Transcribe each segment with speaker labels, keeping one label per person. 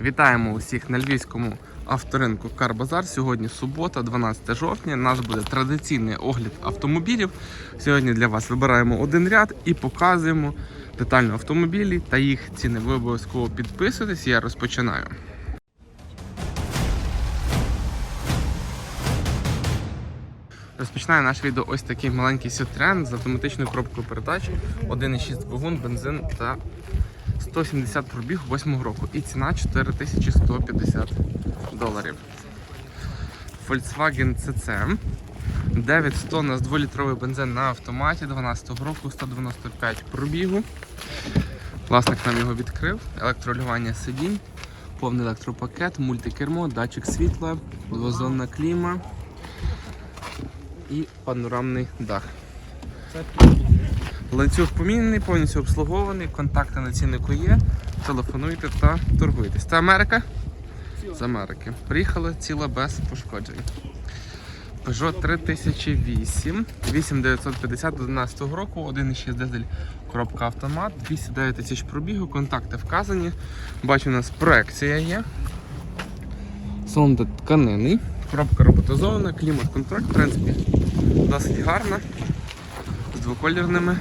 Speaker 1: Вітаємо усіх на львівському авторинку Карбазар. Сьогодні субота, 12 жовтня. Наш буде традиційний огляд автомобілів. Сьогодні для вас вибираємо один ряд і показуємо детально автомобілі та їх ціни. Ви обов'язково підписуйтесь. Я розпочинаю. Розпочинаю наш відео ось такий маленький Citroen з автоматичною коробкою передач, 1,6 двигун, бензин та 170 пробіг 8 року. І ціна 4150 доларів. Volkswagen CC 900 у нас 2-літровий бензин на автоматі 12 року, 195 пробігу. Власник нам його відкрив. Електролювання сидінь, повний електропакет, мультикермо, датчик світла, двозонна кліма і панорамний дах. Ланцюг помінений, повністю обслугований, контакти на ціннику є. Телефонуйте та торгуйтесь. Це Америка? З Америки. Приїхала ціла без пошкоджень. Peugeot 3008, 8950 11 року, 1,6 дизель, коробка автомат, 209 тисяч пробігу, контакти вказані. Бачу, у нас проекція є. Салон тут тканинний, коробка роботизована, клімат-контроль, в принципі, досить гарна. З двоколірними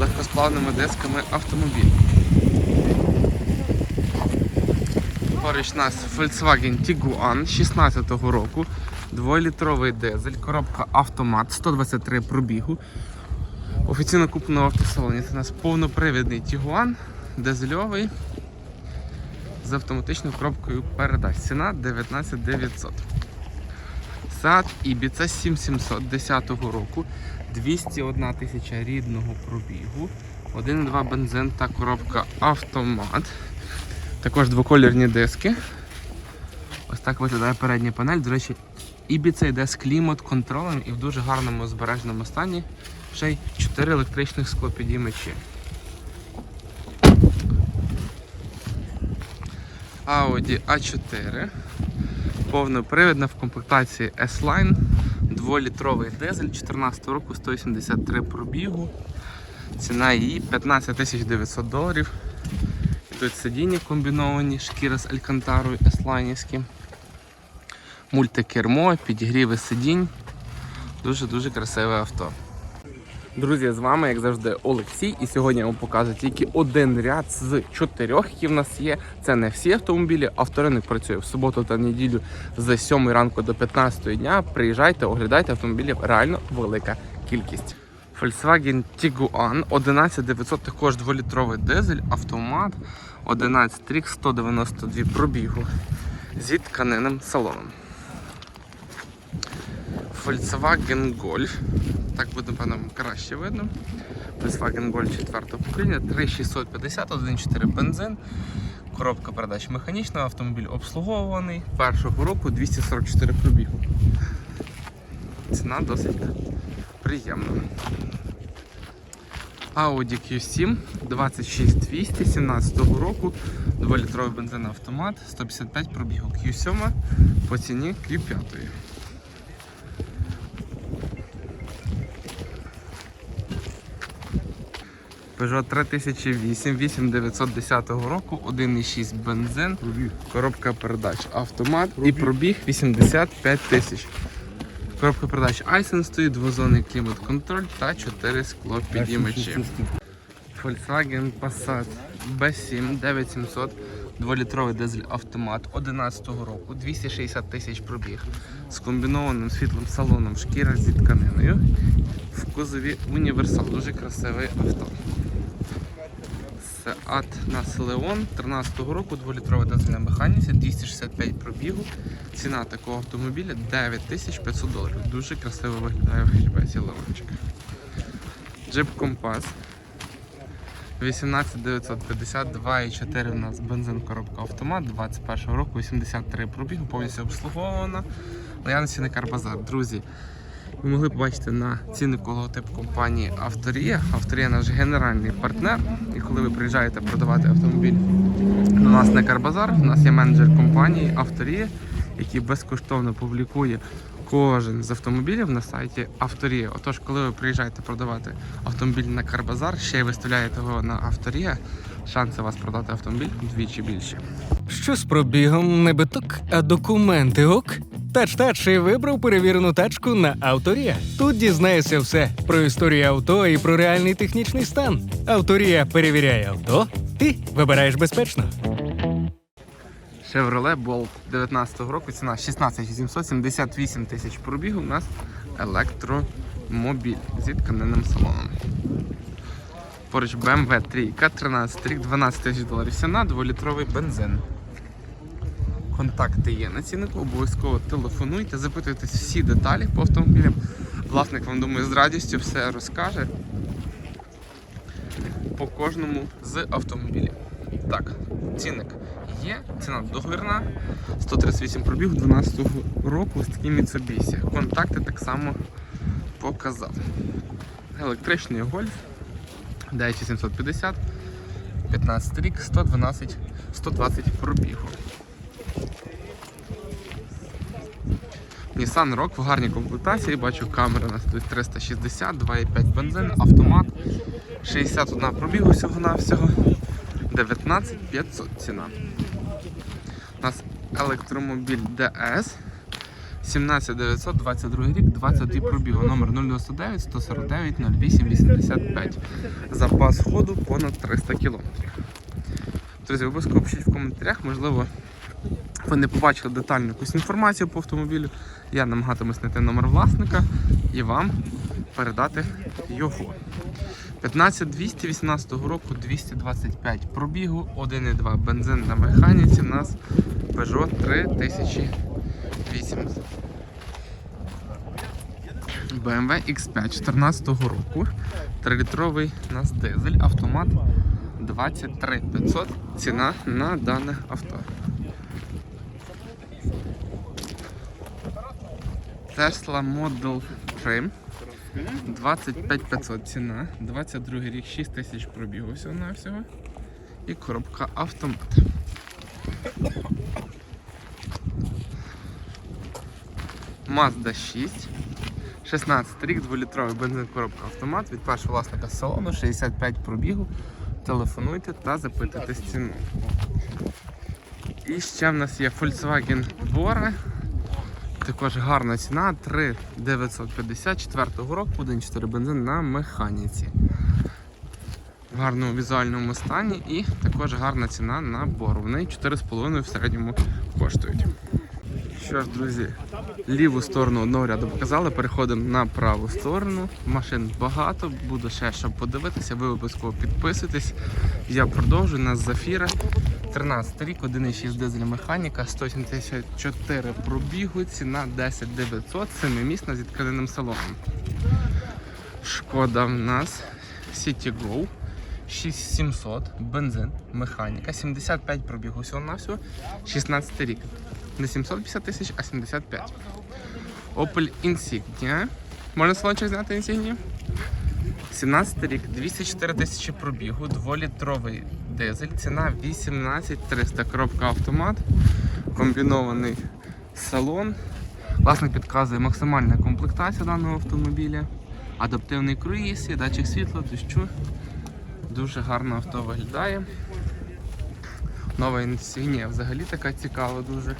Speaker 1: легкосплавними дисками автомобіль. Поруч нас Volkswagen Tiguan 16-го року, 2-літровий дизель, коробка автомат, 123 пробігу. Офіційно куплено в автосалоні. Це у нас повнопривідний Tiguan, дизельовий з автоматичною коробкою передач. Ціна 19 900. Сад Ibiza 7710 року, 201 тисяча рідного пробігу, 1,2 бензин та коробка автомат. Також двоколірні диски. Ось так виглядає передня панель. До речі, Ibiza йде з клімат-контролем і в дуже гарному збереженому стані. Ще й 4 електричних склопідіймачі. Audi A4. Повнопривідна в комплектації S-Line. 2-літровий дизель 14 року, 183 пробігу. Ціна її 15 900 доларів. Тут сидіння комбіновані, шкіра з алькантарою S-Line. Мультикермо, підігріви сидінь. Дуже-дуже красиве авто. Друзі, з вами, як завжди, Олексій, і сьогодні я вам показую тільки один ряд з чотирьох, які в нас є. Це не всі автомобілі. Авторинок працює в суботу та неділю з 7 ранку до 15 дня. Приїжджайте, оглядайте автомобілів. Реально велика кількість. Volkswagen Tiguan 11900 також 2-літровий дизель, автомат, 11 рік, 192 пробігу зі тканинним салоном. Volkswagen Golf. Так буде, напевно, краще видно. Volkswagen Golf 4 покоління, 3650, 1.4 бензин. Коробка передач механічна, автомобіль обслуговуваний. Першого року 244 пробігу. Ціна досить приємна. Audi Q7 26200 17 року, 2-літровий бензин автомат, 155 пробігу. Q7 по ціні Q5. Peugeot 3008 8910 року, 1,6 бензин, коробка передач автомат і пробіг 85 тисяч. Коробка передач Айсен стоїть, двозонний клімат-контроль та 4 скло підіймачі. Volkswagen Passat B7 9700 2-літровий дизель автомат 11 року, 260 тисяч пробіг з комбінованим світлим салоном, шкіра зі тканиною. В кузові універсал, дуже красиве авто. Seat Nas Leon 13 року, 2-літрова дизельна механіка, 265 пробігу. Ціна такого автомобіля 9500 доларів. Дуже красиво виглядає в хетчбеці лавочка. Jeep Compass 18950, 2,4 у нас бензин коробка автомат, 21 року, 83 пробігу, повністю обслуговувана. Наявності на Карбазар. Друзі, ви могли побачити на ціннику логотип компанії Авторія. Авторія наш генеральний партнер. І коли ви приїжджаєте продавати автомобіль до нас на Карбазар, у нас є менеджер компанії Авторія, який безкоштовно публікує кожен з автомобілів на сайті Авторія. Отож, коли ви приїжджаєте продавати автомобіль на Карбазар, ще й виставляєте його на Авторія, шанси вас продати автомобіль вдвічі більші.
Speaker 2: Що з пробігом не биток, а документи ок? Тач-тач і вибрав перевірену тачку на Авторія. Тут дізнаєшся все про історію авто і про реальний технічний стан. Авторія перевіряє авто. Ти вибираєш безпечно.
Speaker 1: Chevrolet Bolt 19-го року, ціна 16 878 тисяч пробігу. У нас електромобіль зі тканинним салоном. Поруч BMW 3, 13 рік, 12 тисяч доларів ціна, 2-літровий бензин. Контакти є на ціннику, обов'язково телефонуйте, запитуйтесь всі деталі по автомобілям. Власник вам думаю з радістю все розкаже по кожному з автомобілів. Так, цінник є, ціна договірна, 138 пробіг 12 року ось такий Mitsubishi. Контакти так само показав. Електричний гольф 9750, 15 рік, 112, 120 пробігу. Nissan Rogue в гарній комплектації, бачу камера у нас тут 360, 2,5 бензин, автомат, 61 пробігу всього-навсього, 19 500 ціна. У нас електромобіль DS 17922 рік, 22 пробігу, номер 099 149 08 85. Запас ходу понад 300 км. Друзі, обов'язково пишіть в коментарях, можливо, ви не побачили детальну якусь інформацію по автомобілю. Я намагатимусь знайти номер власника і вам передати його. 15218 року 225 пробігу, 1,2 бензин на механіці. У нас Peugeot 3008. BMW X5 14 року. 3-літровий у нас дизель, автомат 23 500. Ціна на дане авто. Tesla Model 3 25 500 ціна, 22 рік 6 тисяч пробігу всього на всього. І коробка автомат. Mazda 6. 16 рік, 2-літровий бензин коробка автомат від першого власника салону, 65 пробігу. Телефонуйте та запитуйте ціну. І ще в нас є Volkswagen Bora. Також гарна ціна 3,954 року, 1,4 бензин на механіці. В гарному візуальному стані і також гарна ціна на бору. Вони 4,5 в середньому коштують. Що ж, друзі, ліву сторону одного ряду показали, переходимо на праву сторону. Машин багато, буде ще що подивитися, ви обов'язково підписуйтесь. Я продовжую, нас зафіра. 13 рік, 1,6 дизель механіка, 174 пробігу, ціна 10 900, 7-місна зі тканинним салоном. Шкода в нас City Go 6700, бензин, механіка, 75 пробігу всього на всього, 16 рік. Не 750 тисяч, а 75. Opel Insignia. Можна салончик зняти Insignia? 17 рік, 204 тисячі пробігу, 2-літровий дизель, ціна 18 300, коробка автомат, комбінований салон. Власник підказує максимальна комплектація даного автомобіля, адаптивний круїз, датчик світла, дощу. Дуже гарно авто виглядає. Нова Insignia взагалі така цікава дуже.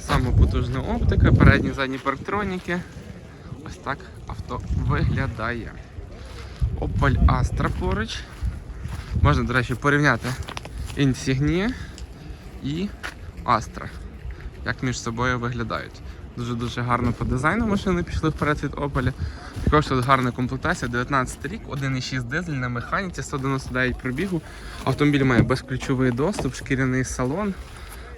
Speaker 1: Саме потужна оптика, передні задні парктроніки. Ось так авто виглядає. Opel Astra поруч. Можна, до речі, порівняти Insignia і Astra. Як між собою виглядають. Дуже-дуже гарно по дизайну машини пішли вперед від Opel. Також тут гарна комплектація, 19 рік, 1,6 дизель на механіці, 199 пробігу. Автомобіль має безключовий доступ, шкіряний салон,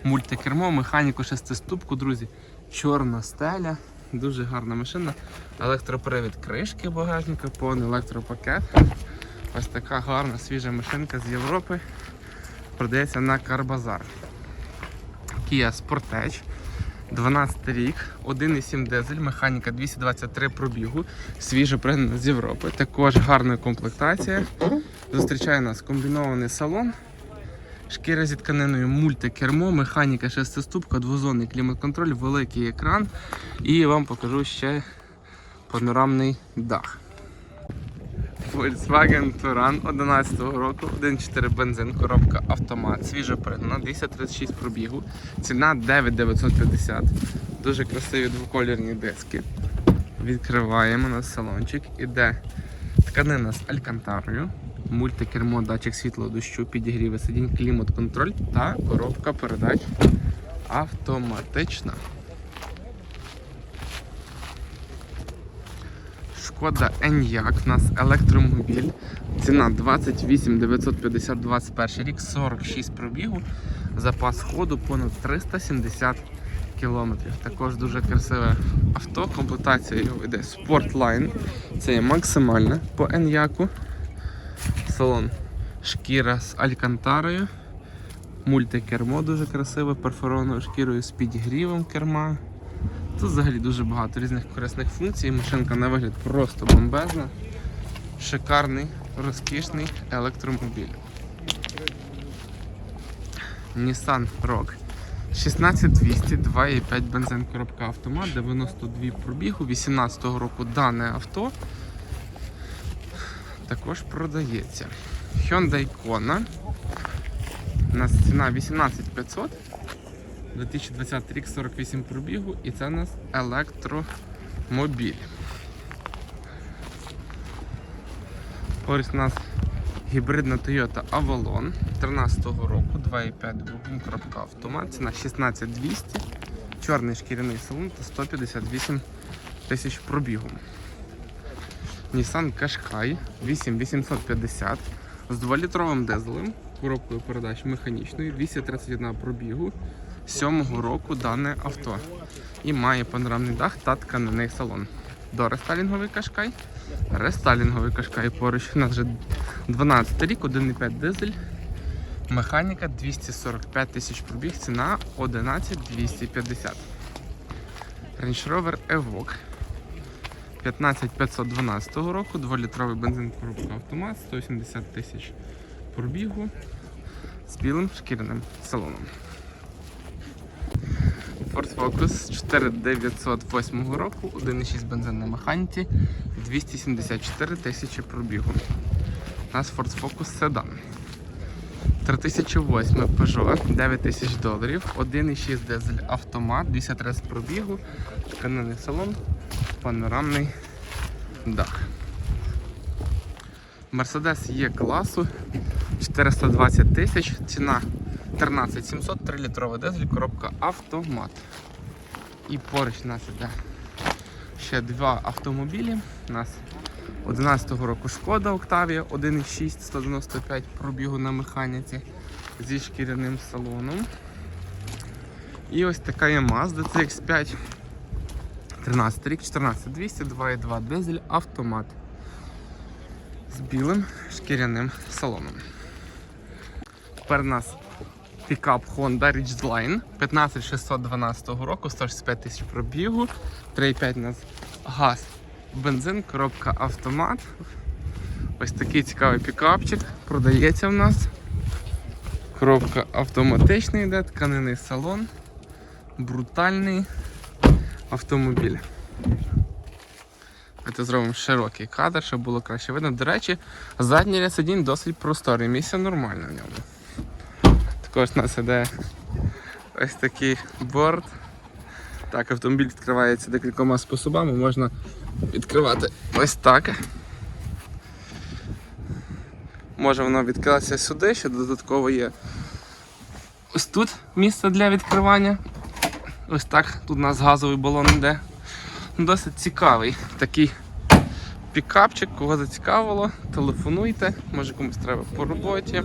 Speaker 1: мультикермо, механіку шестиступку, друзі. Чорна стеля. Дуже гарна машина. Електропривід кришки багажника, повний електропакет. Ось така гарна свіжа машинка з Європи. Продається на Карбазар. Kia Sportage. 12 рік, 1,7 дизель, механіка 223 пробігу, свіжо пригнана з Європи. Також гарна комплектація. Зустрічає нас комбінований салон. Шкіра зі тканиною мультикермо, механіка шестиступка, двозонний клімат-контроль, великий екран. І вам покажу ще панорамний дах. Volkswagen Touran 11 року, 1.4 бензин, коробка автомат, свіжо пригнана, 236 пробігу, ціна 9950. Дуже красиві двокольорні диски. Відкриваємо на салончик. Іде тканина з алькантарою, мультикермо, датчик світлого дощу, підігріви сидінь, клімат-контроль та коробка передач автоматична. Шкода Enyaq, у нас електромобіль. Ціна 28 950 21 рік, 46 пробігу. Запас ходу понад 370 кілометрів. Також дуже красиве авто. Комплектація його йде Sportline. Це є максимальна по Enyaq. Салон шкіра з алькантарою. Мультикермо дуже красиве, перфорованою шкірою з підігрівом керма. Тут взагалі дуже багато різних корисних функцій. Машинка на вигляд просто бомбезна. Шикарний, розкішний електромобіль. Nissan Rogue 16200, 2,5 бензин коробка автомат, 92 пробігу, 18-го року дане авто також продається. Hyundai Kona. У нас ціна 18500. 2020 рік 48 пробігу і це у нас електромобіль. Ось у нас гібридна Toyota Avalon 13-го року, 2,5 двигун, коробка автомат, ціна 16200, чорний шкіряний салон та 158 тисяч пробігу. Nissan Qashqai 8850 з 2-літровим дизелем, коробкою передач механічною, 231 пробігу. 7-го року дане авто. І має панорамний дах та тканинний салон. До рестайлінговий кашкай. Рестайлінговий кашкай поруч. У нас вже 12 рік, 1,5 дизель. Механіка 245 тисяч пробіг, ціна 11 250. Range Rover Evoque 15512 року, 2-літровий бензин коробка автомат, 180 тисяч пробігу з білим шкіряним салоном. Ford Focus 4908 року, 1,6 бензин на механіці, 274 тисячі пробігу. У нас Ford Focus Sedan. 3008 Peugeot, 9 тисяч доларів, 1,6 дизель автомат, 230 пробігу, тканинний салон, панорамний дах. Mercedes є класу 420 тисяч, ціна 13700, 3 літровий дизель, коробка автомат. І поруч у нас іде ще два автомобілі. У нас 11-го року Шкода Октавія 1,6 195 пробігу на механіці зі шкіряним салоном. І ось така є Mazda CX5. 13 рік, 14200, 2,2 дизель, автомат з білим шкіряним салоном. Тепер у нас пікап Honda Ridgeline 15612 року, 165 тисяч пробігу, 3,5 у нас газ, бензин, коробка автомат. Ось такий цікавий пікапчик. Продається в нас. Коробка автоматична йде, тканинний салон, брутальний автомобіль. Давайте зробимо широкий кадр, щоб було краще видно. До речі, задній ряд сидінь досить просторий, місце нормальне в ньому. Також у нас іде ось такий борт. Так, автомобіль відкривається декількома способами. Можна відкривати ось так. Може воно відкриватися сюди, ще додатково є ось тут місце для відкривання. Ось так, тут у нас газовий балон йде. Досить цікавий такий пікапчик, кого зацікавило, телефонуйте, може комусь треба по роботі.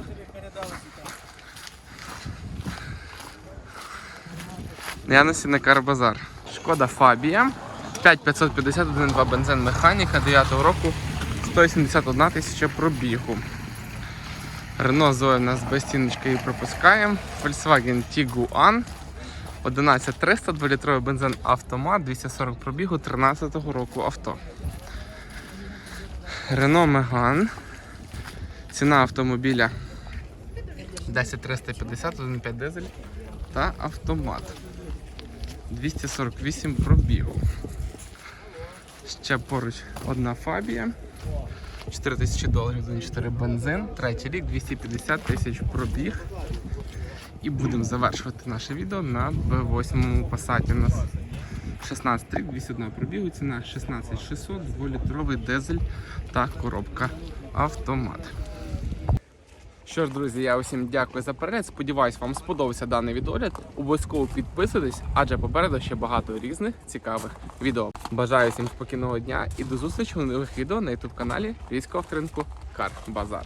Speaker 1: Яності на Карбазар. Шкода Фабія. 5550 1.2 бензин механіка 9 року 171 тисяча пробігу. Рено Zoe у нас без стіночки і пропускаємо. Volkswagen Tiguan 11300, 2-літровий бензин автомат, 240 пробігу 13-го року авто. Renault Megane. Ціна автомобіля 10350, 1,5 дизель та автомат. 248 пробігу. Ще поруч одна фабія. 4 тисячі доларів, 1.4 бензин, третій рік, 250 тисяч пробіг. І будемо завершувати наше відео на B8 Passat. У нас 16 рік, 201 пробігу, ціна 16600, 2-літровий дизель та коробка автомат. Що ж, друзі, я усім дякую за перегляд. Сподіваюсь, вам сподобався даний відеогляд. Обов'язково підписуйтесь, адже попереду ще багато різних цікавих відео. Бажаю всім спокійного дня і до зустрічі у нових відео на youtube каналі Військового ринку Кар Базар.